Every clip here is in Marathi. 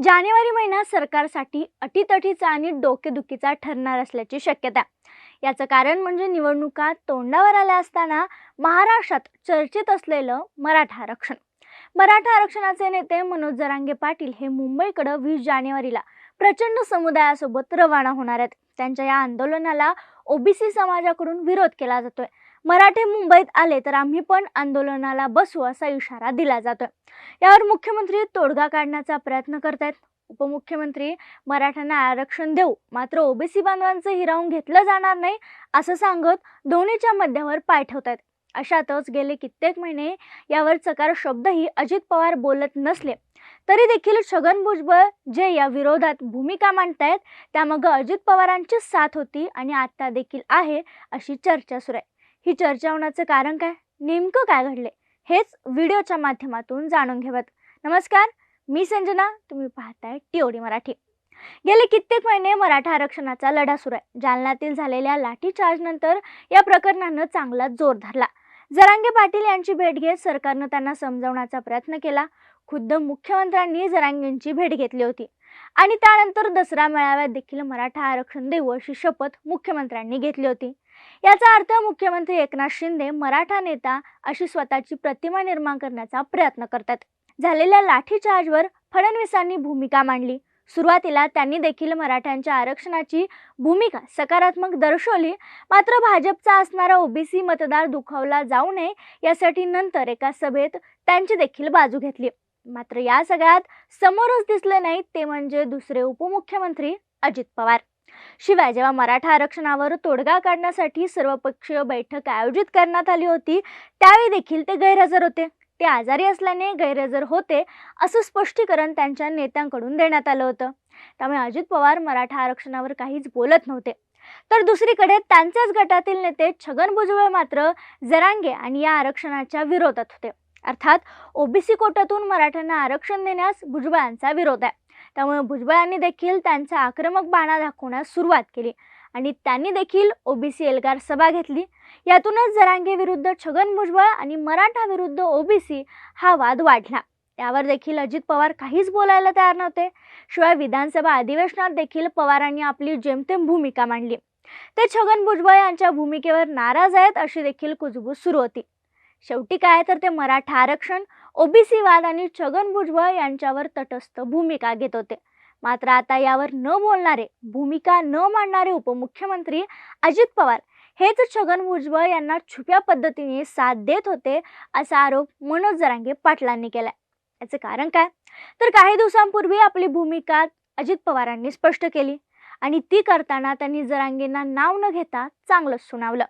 जानेवारी महिना सरकारसाठी अटीतटीचा आणि डोकेदुखीचा ठरणार असल्याची शक्यता. याचं कारण म्हणजे निवडणुका तोंडावर आल्या असताना महाराष्ट्रात चर्चेत असलेलं मराठा आरक्षण. मराठा आरक्षणाचे नेते मनोज जरांगे पाटील हे मुंबईकडं वीस जानेवारीला प्रचंड समुदायासोबत रवाना होणार आहेत. त्यांच्या या आंदोलनाला ओबीसी समाजाकडून विरोध केला जातोय. मराठे मुंबईत आले तर आम्ही पण आंदोलनाला बसू असा इशारा दिला जातोय. यावर मुख्यमंत्री तोडगा काढण्याचा प्रयत्न करतायत. उपमुख्यमंत्री मराठ्यांना आरक्षण देऊ मात्र ओबीसी बांधवांचं हिरावून घेतलं जाणार नाही असं सांगत दोन्हीच्या मध्यावर पाय ठेवतायत. अशातच गेले कित्येक महिने यावर चकार शब्दही अजित पवार बोलत नसले. तरी देखील छगन भुजबळ जे या विरोधात भूमिका मांडतायत त्यामागं अजित पवारांची साथ होती आणि आता देखील आहे अशी चर्चा सुरू आहे. ही चर्चा होण्याचं कारण काय? नेमकं काय घडले हेच व्हिडिओच्या माध्यमातून जाणून घेऊयात. नमस्कार मी संजना. तुम्ही पाहताय टीओडी मराठी. गेले कित्येक महिने मराठा आरक्षणाचा लढा सुरू आहे. जालन्यातील झालेल्या लाठीचार्जनंतर या प्रकरणानं चांगला जोर धरला. जरांगे पाटील यांची भेट घेत सरकारनं त्यांना समजावण्याचा प्रयत्न केला. खुद्द मुख्यमंत्र्यांनी जरांगेंची भेट घेतली होती. आणि त्यानंतर दसरा मेळाव्यात देखील मराठा आरक्षण देऊ अशी शपथ मुख्यमंत्र्यांनी घेतली होती. याचा अर्थ मुख्यमंत्री एकनाथ शिंदे मराठा नेता अशी स्वतःची प्रतिमा निर्माण करण्याचा प्रयत्न करतात. झालेल्या लाठीचार्जवर फडणवीसांनी भूमिका मांडली. सुरुवातीला त्यांनी देखील मराठ्यांच्या आरक्षणाची भूमिका सकारात्मक दर्शवली. मात्र भाजपचा असणारा ओबीसी मतदार दुखावला जाऊ नये यासाठी नंतर एका सभेत त्यांची देखील बाजू घेतली. मात्र या सगळ्यात समोरच दिसले नाहीत ते म्हणजे दुसरे उपमुख्यमंत्री अजित पवार. शिवाय जेव्हा मराठा आरक्षणावर तोडगा काढण्यासाठी सर्वपक्षीय बैठक आयोजित करण्यात आली होती त्यावेळी देखील ते गैरहजर होते. ते आजारी असल्याने गैरहजर होते असं स्पष्टीकरण त्यांच्या नेत्यांकडून देण्यात आलं होतं. त्यामुळे अजित पवार मराठा आरक्षणावर काहीच बोलत नव्हते. तर दुसरीकडे त्यांच्याच गटातील नेते छगन भुजबळ मात्र जरांगे आणि या आरक्षणाच्या विरोधात होते. अर्थात ओबीसी कोट्यातून मराठ्यांना आरक्षण देण्यास भुजबळांचा विरोध आहे. त्यामुळे भुजबळांनी देखील त्यांचा आक्रमक बाणा दाखवण्यास सुरुवात केली आणि त्यांनी देखील ओबीसी एल्गार सभा घेतली. यातूनच जरांगे विरुद्ध छगन भुजबळ आणि मराठा विरुद्ध ओबीसी हा वाद वाढला. यावर देखील अजित पवार काहीच बोलायला तयार नव्हते. शिवाय विधानसभा अधिवेशनात देखील पवारांनी आपली जेमतेम भूमिका मांडली. ते छगन भुजबळ यांच्या भूमिकेवर नाराज आहेत अशी देखील कुजबूज सुरू होती. शेवटी काय तर ते मराठा आरक्षण ओबीसी वाद आणि छगन भुजबळ यांच्यावर तटस्थ भूमिका घेत होते. मात्र आता यावर न बोलणारे भूमिका न मांडणारे उपमुख्यमंत्री अजित पवार हेच छगन भुजबळ यांना छुप्या पद्धतीने साथ देत होते असा आरोप मनोज जरांगे पाटलांनी केलाय. याचं कारण काय? तर काही दिवसांपूर्वी आपली भूमिका अजित पवारांनी स्पष्ट केली आणि ती करताना त्यांनी जरांगेंना नाव न घेता चांगलंच सुनावलं.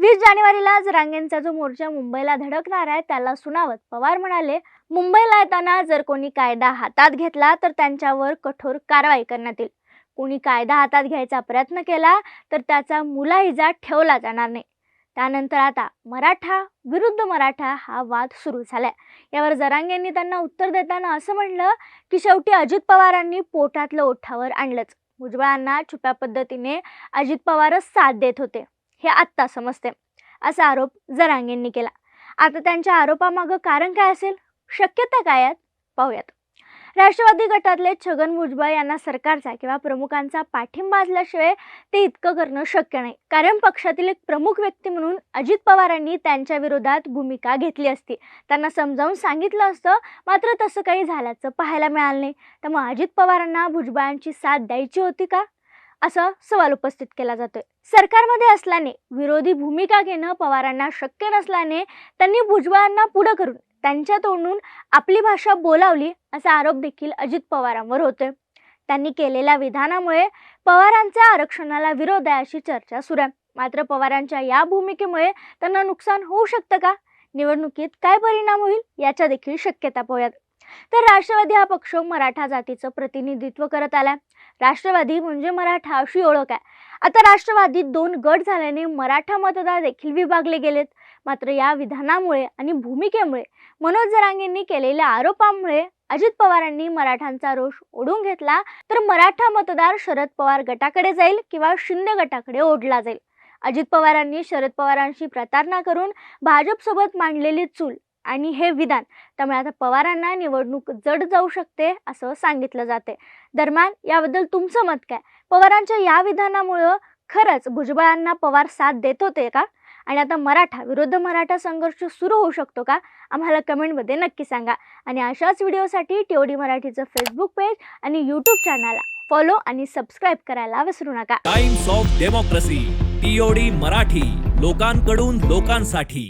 वीस जानेवारीला जरांगेंचा जो मोर्चा मुंबईला धडकणार आहे त्याला सुनावत पवार म्हणाले मुंबईला येताना जर कोणी कायदा हातात घेतला तर त्यांच्यावर कठोर कारवाई करण्यात येईल. कोणी कायदा हातात घ्यायचा प्रयत्न केला तर त्याचा मुलाहिजा ठेवला जाणार नाही. त्यानंतर आता मराठा विरुद्ध मराठा हा वाद सुरू झालाय. यावर जरांगेंनी त्यांना उत्तर देताना असं म्हणलं की शेवटी अजित पवारांनी पोटातलं ओठावर आणलंच. भुजबळांना छुप्या पद्धतीने अजित पवारच साथ देत होते. हे आत्ता समजते. असा आरोप जरांगेंनी केला. आता त्यांच्या आरोपामागं कारण काय असेल? शक्यता काय आहेत? पाहूयात. राष्ट्रवादी गटातले छगन भुजबळ यांना सरकारचा किंवा प्रमुखांचा पाठिंबा असल्याशिवाय ते इतकं करणं शक्य नाही. कारण पक्षातील एक प्रमुख व्यक्ती म्हणून अजित पवारांनी त्यांच्या विरोधात भूमिका घेतली असती. त्यांना समजावून सांगितलं असतं मात्र तसं काही झाल्याचं पाहायला मिळालं नाही. त्यामुळे अजित पवारांना भुजबळांची साथ द्यायची होती का? असा सवाल उपस्थित केला जातोय. सरकारमध्ये असल्याने विरोधी भूमिका घेणं पवारांना शक्य नसल्याने त्यांनी भुजबळांना पुढं करून त्यांच्या तोंडून आपली भाषा बोलावली असा आरोप देखील अजित पवारांवर होतोय. त्यांनी केलेल्या विधानामुळे पवारांच्या आरक्षणाला विरोध आहे अशी चर्चा सुरू आहे. मात्र पवारांच्या या भूमिकेमुळे त्यांना नुकसान होऊ शकतं का? निवडणुकीत काय परिणाम होईल याच्या देखील शक्यता पाहूयात. तर राष्ट्रवादी हा पक्ष मराठा जातीचं प्रतिनिधित्व करत आलाय. राष्ट्रवादी म्हणजे मराठा अशी ओळख आहे. आता राष्ट्रवादीत दोन गट झाल्याने मराठा मतदार देखील विभागले गेलेत. मात्र या विधानामुळे आणि भूमिकेमुळे मनोज जरांगेंनी केलेल्या आरोपांमुळे अजित पवारांनी मराठांचा रोष ओढून घेतला तर मराठा मतदार शरद पवार गटाकडे जाईल किंवा शिंदे गटाकडे ओढला जाईल. अजित पवारांनी शरद पवारांशी प्रतारणा करून भाजपसोबत मांडलेली चूल आणि हे विधान. त्यामुळे आता पवारांना निवडणूक जड जाऊ शकते असं सांगितलं जाते. दरम्यान याबद्दल तुमचं मत काय? पवारांच्या या विधानामुळं खरंच भुजबळांना पवार साथ देत होते का? आणि आता मराठा विरुद्ध मराठा संघर्ष सुरू होऊ शकतो का? आम्हाला कमेंटमध्ये नक्की सांगा. आणि अशाच व्हिडिओसाठी टीओडी मराठीचं फेसबुक पेज आणि यूट्यूब चॅनलला फॉलो आणि सबस्क्राईब करायला विसरू नका. Times of Democracy TOD Marathi. लोकांकडून लोकांसाठी.